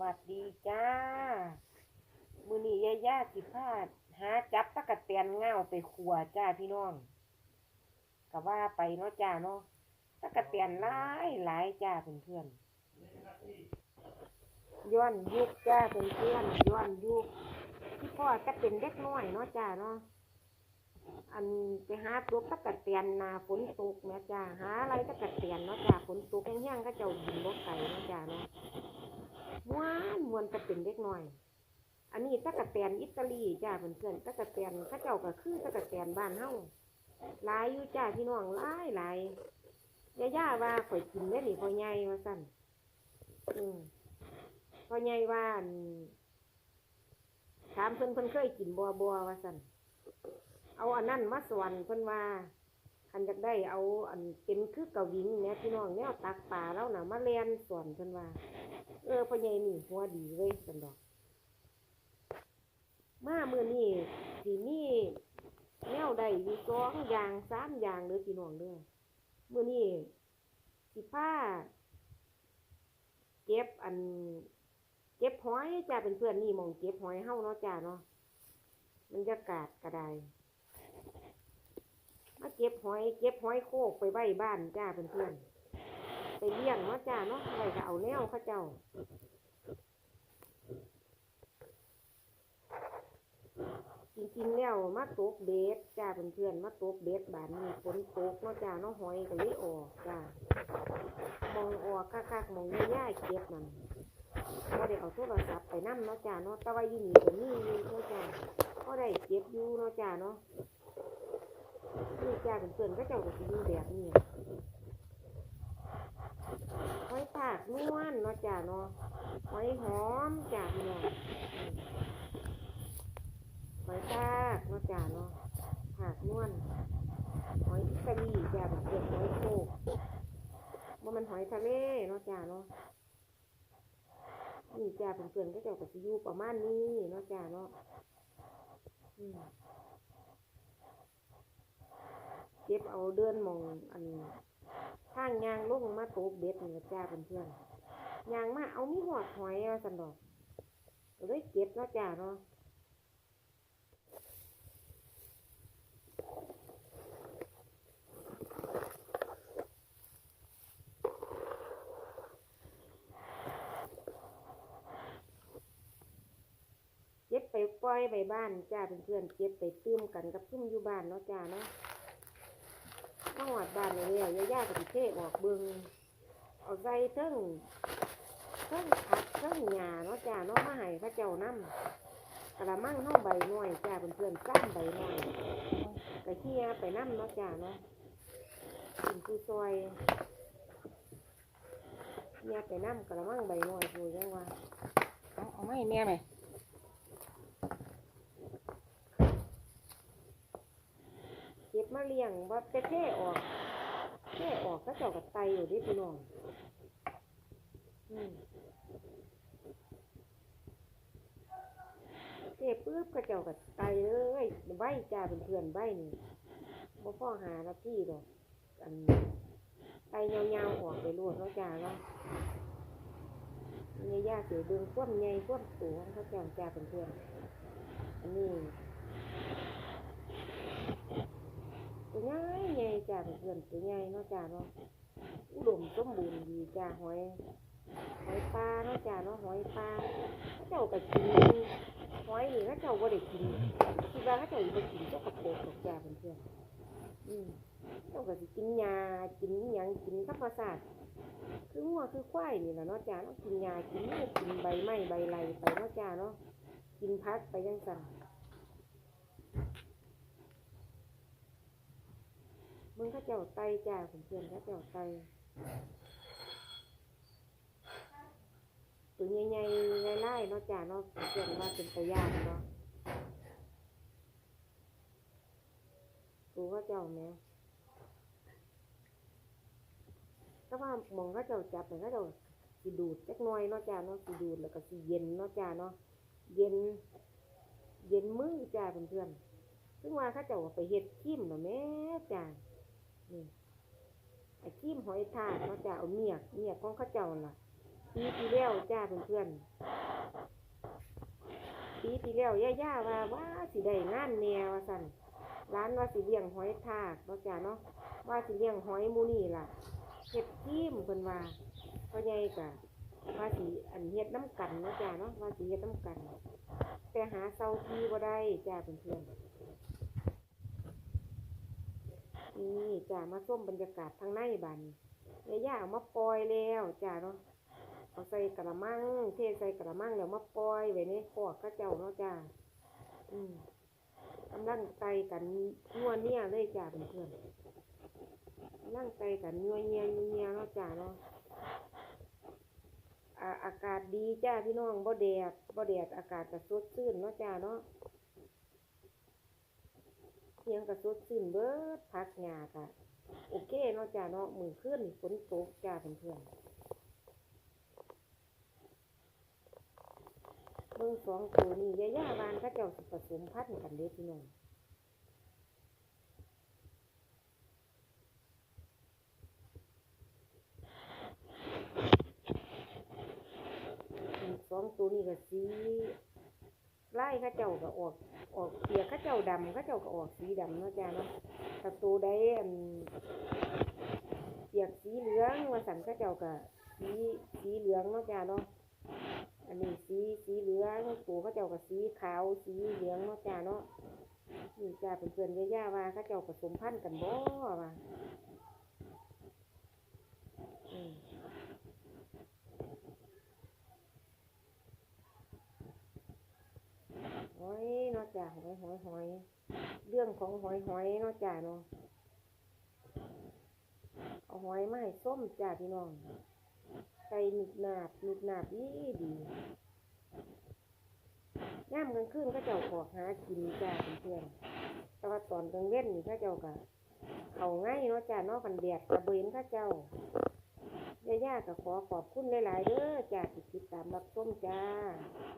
วัสดีจ้า มือนี้ยาย่าสิพาดหาจับตะกะเตียนเงาไปขัวจ้าพี่น้องก็ว่าไปเนาะจ้าเนาะตะกะเตียนหลายหลายจ้าเพื่อนเพื่อนย้อนยุคจ้าเพื่อนเพื่อนย้อนยุคที่พ่อจะเป็นเด็กน้อยเนาะจ้าเนาะอันไปหาตัวตะกะเตียนนาฝนตกแม่จ้าหาอะไรตะกะเตียนเนาะจ้าฝนตกแห้งๆก็เจ้ายินรถไก่เนาะจ้าเนาะ ม้วนมวนจะเป็นเด็กน้อย อันนี้ตะกะแตนอิตาลีจ้าเพื่อนๆตะกะแตนข้าเจ้าก็คือตะกะแตนบ้านเฮาหลายอยู่จ้าพี่น้องหลายหลายย่าย่าว่าข่อยกินได้หนิพ่อใหญ่ว่าสั่นอืมพ่อใหญ่ว่านถามเพิ่นเพิ่นเคยกินบัวบัวว่าสั่นเอาอันนั้นมาสวนเพิ่นว่า คันจะได้เอาอันเป็นคือกะวิงเนี่ยพี่น้องเนี่ยตักป่าแล้วนะมาเลียนส่วนเพิ่นว่า เออพ่อใหญ่นี่หัวดีเว้ยสันดอก มามื้อนี้สิมีแนวใดอยู่สองอย่างสามอย่างเด้อพี่น้องเด้อมื้อนี้สิพาเก็บอัน เก็บหอยจ้าเป็นเพื่อนนี่มองเก็บหอยเฮาเนาะจ้าเนาะบรรยากาศก็ได้ มาเก็บหอย เก็บหอยโคกไปไว้บ้านจ้าเพื่อนๆไปเลี้ยงเนาะจ้าเนาะไว้ก็เอาแนวเขาเจ้าจริงๆแล้วมาตกเบ็ดจ้าเพื่อนๆมาตกเบ็ดบานนี้ฝนตกเนาะจ้าเนาะหอยก็เลยออกจ้ามองออกคักๆมองย่ายๆเก็บนั่นก็ได้เอาโทรศัพท์ไปนั่เนาะจ้าเนาะแต่ว่าอยู่นี่ก็มีอยู่เนาะจ้าก็ได้เก็บอยู่เนาะจ้าเนาะ นี่จ้าเพื่อนก็เจ้าก็สิอยู่แบบนี้หอยปากนวลเนาะจ้าเนาะหอยหอมจ้าพี่น้องหอยทากเนาะจ้าเนาะผักนวลหอยอิตาลีจ้าแบบเปลือกหอยโขกว่ามันหอยทะเลเนาะจ้าเนาะนี่จ้าเพื่อนๆก็เจะกับซิอยูประมาณนี้เนาะจ้าเนาะอืม เก็บเอาเดินมองอันทางยางลงมาโตกเบ็ดเนี่ล่ะจ้าเพื่อนๆยางมาเอามีหอดหอยสันดอกเลยเก็บนะจ้าเนาะเก็บไปปล่อยไปบ้านจ้าเพื่อนๆเก็บไปตื้มกันกับซุ่มอยู่บ้านเนาะจ้าเนาะ หวัดบ้านเลยแล้วย่าๆกับเทออกเบิงเอาใส่เทิงเทิงผักเทิงหญ้าเนาะจ้าเนาะมาให้พระเจ้านำกระมังเฮาใบน้อยจ้าเพื่อนๆจ้ำใบน้อยกระเฮียไปน้ำเนาะจ้าเนาะกินผู้ซอยเฮียไปน้ำกระมังใบน้อยพูดยังว่าเอาเอาไม่แม่ไหม เก็บ มาเลี้ยงว่าจะเท่ออกเท่ออกก็เจ้ากับไตอยู่ดิพี่น้องอืมเท่ปุ๊บก็เจ้ากับไตเลยใบจ้าเป็นเพื่อนใบนี่บ่พ่อหาหน้าที่ดอกอันไตยาวๆออกไปรวดแล้วจ้าเนาะเนี่ยยากเสียดึงคว่ำใหญ่คว่ำสูงเขาเจ้าจ้าเป็นเพื่อนอันนี้ ตัวใหญ่ใหญ่ จ้าเพื่อนตัวใหญ่เนาะจ้าเนาะอุดมสมบูรณ์ดีจ้าหอยหอยปลาเนาะจ้าเนาะหอยปลาเจ้าก็กินหอยนี่เขาเจ้าก็ได้กินคิดว่าเขาเจ้าบ่กินเจ้ากระโปงดอกจ้าเพื่อนอืมเจ้าก็สิกินหญ้ากินหยังกินธรรมชาติคืองัวคือควายนี่แหละเนาะจ้าเนาะกินหญ้ากินเนื้อกินใบไม้ใบไรไปเนาะจ้าเนาะกินพักไปจังซั่น มึงเข้าเจ้าไตจ้าผมเพื่อนเข้าเจ้าไตตัวใหญ่ๆไล่ๆเนาะจ้าเนาะผมเพื่อนว่าเป็นตะยาเนาะตัวเข้าเจ้าแม่ก็ว่ามองเข้าเจ้าจับเหมือนเข้าเจ้าสิดูดจักหน่อยเนาะจ้าเนาะสิดูดแล้วก็สิเย็นเนาะจ้าเนาะเย็น เย็นมือจ้าเพื่อนๆซึ่งว่าข้าเจ้าไปเฮ็ดขิมเนาะแม่จ้า นี่ไอ้ขี้มหอยทากเขาจะเอาเมียกเมียกของเขาเจ้าล่ะปีที่แล้วจ้าเพื่อนๆปีที่แล้วย่าย่าว่าว่าสิได้งานแนวว่าสั่นร้านว่าสิเลี้ยงหอยทากเนาะจ้าเนาะว่าสิเลี้ยงหอยมูนี่ล่ะเฮ็ดทีมเพิ่นว่าพ่อใหญ่ก็ว่าสิอันเฮ็ดน้ำกันเนาะจ้าเนาะว่าสิเฮ็ดน้ำกัน แต่หาเซาทีบ่ได้จ้าเพื่อนๆ นี่จ้ามาส้มบรรยากาศทางในบันยาย่าเอามาปล่อยแล้วจ้าเนาะเอาใส่กระมัง เทใส่กระมังแล้วมาปล่อยไว้ในคอกเข้าเจ้าเนาะจ้าอืมกำลังไตกันนัวเนี่ยเลยจ้าเพื่อนๆกำลังไตกันนัวเนียนัวเนียเนาะจ้าเนาะอ่าอากาศดีจ้าพี่น้องบ่แดดบ่แดดอากาศก็สดชื่นเนาะจ้าเนาะ เพียงก็สดชื่นเบิดพักหญ้าก็โอเคเนาะจ้าเนาะมือคืนนี่ฝนตกจ้าเพื่อนๆเบิ่งสองตัวนี้ยาย่าบานเขาเจ้าสิผสมพันธุ์กันเด้อพี่น้องสองตัวนี้ก็สี ไล่เขาเจ้าก็ออกออกเปียกเขาเจ้าดำเขาเจ้าก็ออกสีดำเนาะจ้าเนาะถ้าตัวใดอันเปียกสีเหลืองว่าสันเขาเจ้าก็สีสีเหลืองเนาะจ้าเนาะอันนี้สีสีเหลืองปูเขาเจ้ากับสีขาวสีเหลืองเนาะจ้าเนาะนี่จ้าเป็นเพื่อนย่าว่าเขาเจ้าผสมพันธุ์กันบ่ว่าอืม อยนาะจ้าหอยหอยหอยเรื่องของหอยหอยนาะจ้าเนาะเอาหอยมาให้ส้มจ้าพี่น้องใส่หนึบหนาบหนึบหนาบดีดีย่ามกลางคืนก็เจ้าขอกหากินจ้าเพื่อนแต่ว่าตอนกลางเว้นนี่ข้าเจ้าก็เขาง่ายเนาะจ้าเนาะกันแดดกระเบนข้าเจ้าย่าๆก็ขอขอบคุณหลายๆเด้อจ้าติดตามรับชมจ้า